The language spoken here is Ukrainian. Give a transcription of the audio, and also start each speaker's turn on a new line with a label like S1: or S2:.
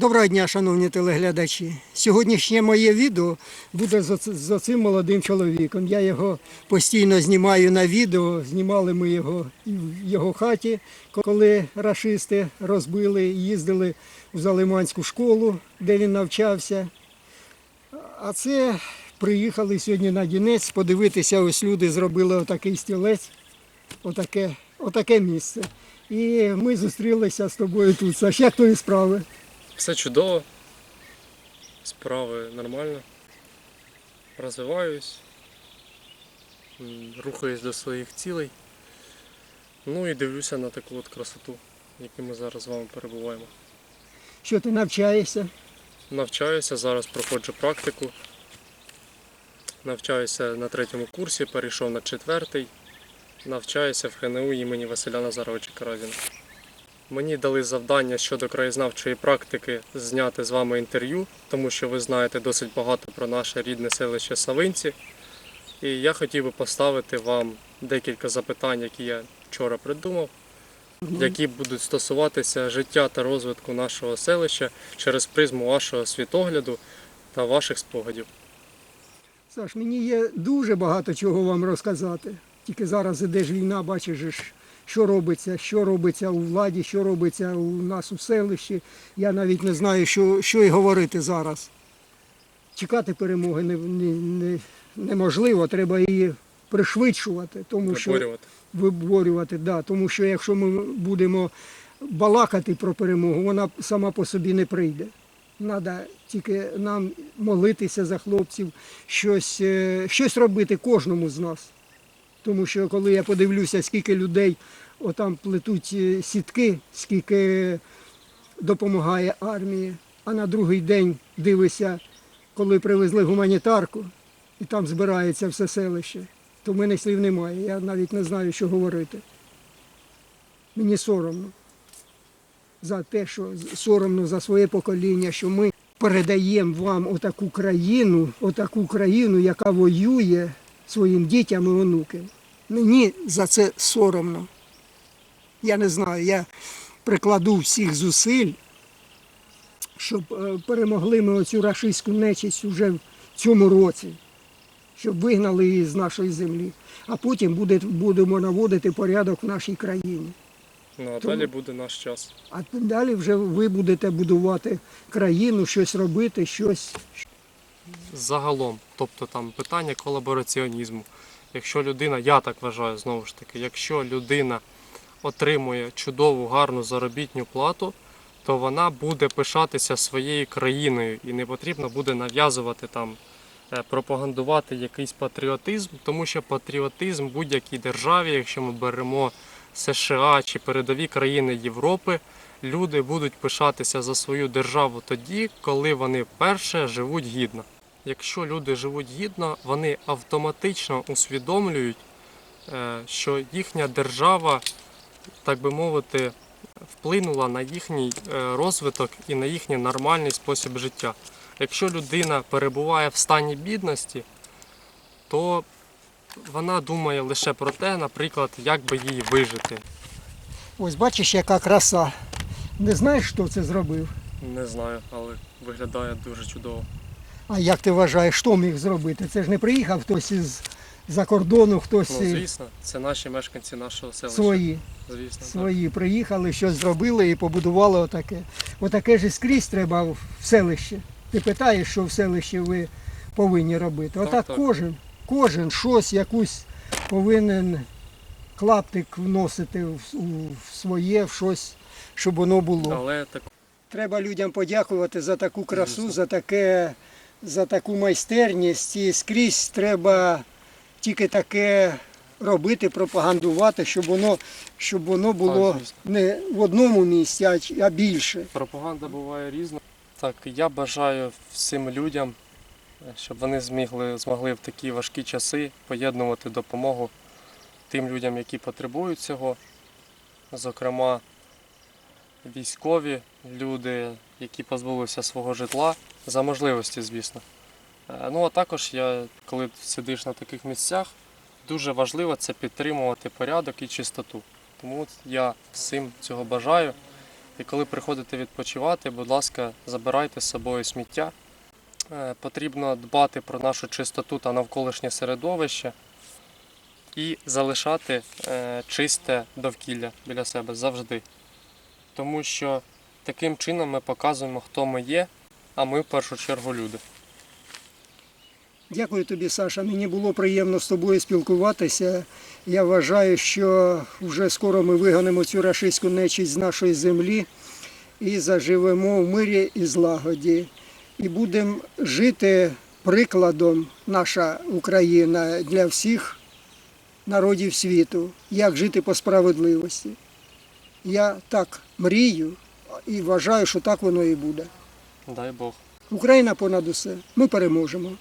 S1: Доброго дня, шановні телеглядачі. Сьогоднішнє моє відео буде з оцим молодим чоловіком. Я його постійно знімаю на відео. Знімали ми його в його хаті, коли рашисти розбили, і їздили в Залиманську школу, де він навчався. А це приїхали сьогодні на Дінець подивитися. Ось люди зробили отакий стілець, отаке, отаке місце. І ми зустрілися з тобою тут. Саш, як твої справи?
S2: Все чудово. Справи нормально. Розвиваюсь. Рухаюсь до своїх цілей. Ну і дивлюся на таку от красоту, в якій ми зараз з вами перебуваємо.
S1: Що ти навчаєшся?
S2: Навчаюся, зараз проходжу практику. Навчаюся на третьому курсі, перейшов на четвертий. Навчаюся в ХНУ імені Василя Назаровича Каразіна. Мені дали завдання щодо краєзнавчої практики зняти з вами інтерв'ю, тому що ви знаєте досить багато про наше рідне селище Савинці. І я хотів би поставити вам декілька запитань, які я вчора придумав, які будуть стосуватися життя та розвитку нашого селища через призму вашого світогляду та ваших спогадів.
S1: Саш, мені є дуже багато чого вам розказати. Тільки зараз іде ж війна, бачиш, що робиться, що робиться у владі, що робиться у нас у селищі. Я навіть не знаю, що, що й говорити зараз. Чекати перемоги не, не, не, неможливо, треба її пришвидшувати, тому що
S2: Виборювати.
S1: виборювати, да, тому що якщо ми будемо балакати про перемогу, вона сама по собі не прийде. Треба тільки нам молитися за хлопців, щось, е, щось робити кожному з нас. Тому що коли я подивлюся, скільки людей отам плетуть е, сітки, скільки допомагає армії, а на другий день дивишся, коли привезли гуманітарку, і там збирається все селище, то в мене слів немає. Я навіть не знаю, що говорити. Мені соромно за те, що соромно за своє покоління, що ми передаємо вам отаку країну, отаку країну, яка воює своїм дітям і онукам. Мені за це соромно. Я не знаю, я прикладу всіх зусиль, щоб е, перемогли ми оцю рашистську нечисть уже в цьому році, щоб вигнали її з нашої землі, а потім буде, будемо наводити порядок в нашій країні.
S2: Ну а
S1: Тому-
S2: далі буде наш час.
S1: А далі вже ви будете будувати країну, щось робити, щось.
S2: Загалом, тобто там питання колабораціонізму. Якщо людина, я так вважаю знову ж таки, якщо людина отримує чудову, гарну заробітну плату, то вона буде пишатися своєю країною і не потрібно буде нав'язувати там, е, пропагандувати якийсь патріотизм, тому що патріотизм в будь-якій державі, якщо ми беремо США чи передові країни Європи, люди будуть пишатися за свою державу тоді, коли вони перше живуть гідно. Якщо люди живуть гідно, вони автоматично усвідомлюють, е, що їхня держава, так би мовити, вплинула на їхній е, розвиток і на їхній нормальний спосіб життя. Якщо людина перебуває в стані бідності, то вона думає лише про те, наприклад, як би їй вижити.
S1: Ось бачиш, яка краса. Не знаєш, хто це зробив?
S2: Не знаю, але виглядає дуже чудово.
S1: А як ти вважаєш, хто міг зробити? Це ж не приїхав хтось із за кордону, хтось
S2: Ну, звісно, це наші мешканці нашого селища.
S1: свої.
S2: Звісно, так.
S1: Свої приїхали, щось зробили і побудували отаке. Отаке ж і скрізь треба в селище. Ти питаєш, що в селищі ви повинні робити.
S2: Так,
S1: Отак
S2: так.
S1: кожен, кожен щось якусь повинен клаптик вносити в, у- в своє, в щось, щоб воно було.
S2: Але так
S1: Треба людям подякувати за таку красу,
S2: Звісно.
S1: за таке, за таку майстерність. І скрізь треба тільки таке робити, пропагандувати, щоб воно, щоб воно було не в одному місці, а, більше.
S2: пропаганда буває різна. Так, я бажаю всім людям, е, щоб вони змігли, змогли в такі важкі часи поєднувати допомогу тим людям, які потребують цього. Зокрема, військові люди, які позбулися свого житла, за можливості, звісно. Е, Ну а також я, коли сидиш на таких місцях, дуже важливо це підтримувати порядок і чистоту. Тому я всім цього бажаю І коли приходите відпочивати, будь ласка, забирайте з собою сміття. Е, Потрібно дбати про нашу чистоту та навколишнє середовище і залишати е, чисте довкілля біля себе завжди. Тому що таким чином ми показуємо, хто ми є, а ми в першу чергу люди.
S1: Дякую тобі, Саша. Мені було приємно з тобою спілкуватися. Я вважаю, що вже скоро ми вигонимо цю рашистську нечість з нашої землі і заживемо в мирі і злагоді. І будемо жити прикладом наша Україна для всіх народів світу, як жити по справедливості. Я так мрію і вважаю, що так воно і буде.
S2: Дай Бог.
S1: Україна понад усе. Ми переможемо.